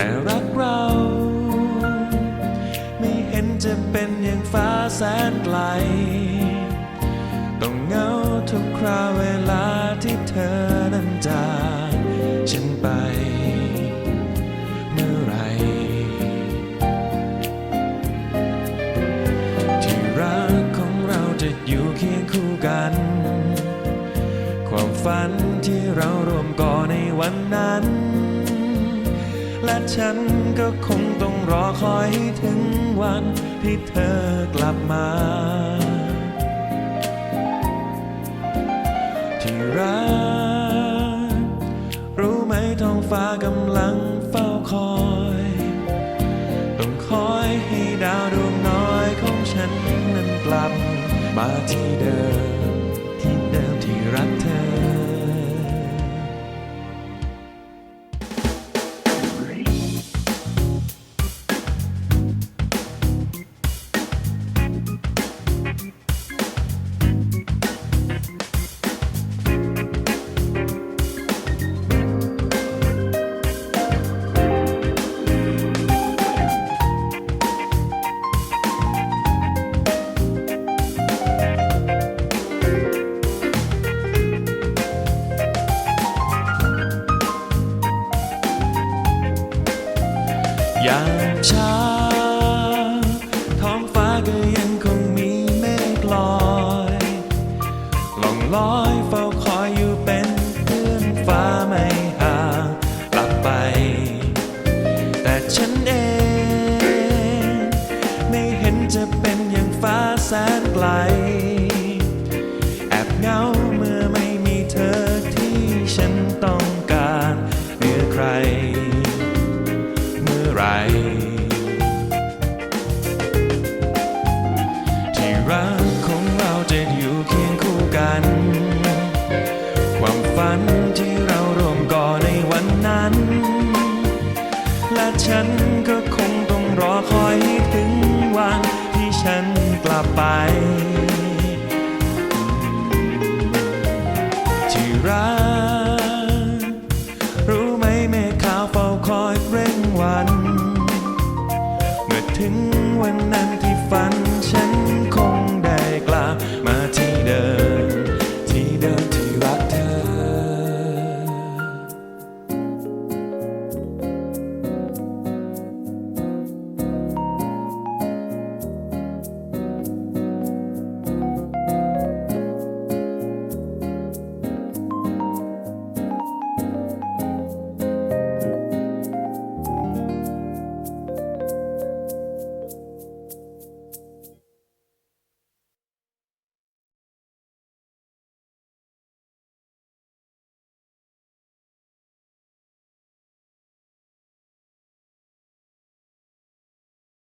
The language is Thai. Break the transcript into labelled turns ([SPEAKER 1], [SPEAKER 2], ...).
[SPEAKER 1] แต่รักเรา ไม่เห็นจะเป็นอย่างฟ้าแสนไกล ต้องเหงาทุกคราวเวลาที่เธอนั้นจากฉันไป เมื่อไร ที่รักของเราจะอยู่เคียงคู่กัน ความฝันที่เรารวมก่อในวันนั้น และฉันก็คงต้องรอคอยให้ถึงวันที่เธอกลับมา ที่รัก รู้ไหมท้องฟ้ากำลังเฝ้าคอย ต้องคอยให้ดาวดวงน้อยของฉันนั้นกลับ มาที่เดิมที่เดิมที่รักเธอ ยา ฝันที่เราร่วมก่อในวันนั้น และฉันก็คงต้องรอคอยให้ถึงวันที่ฉันกลับไป ที่รัก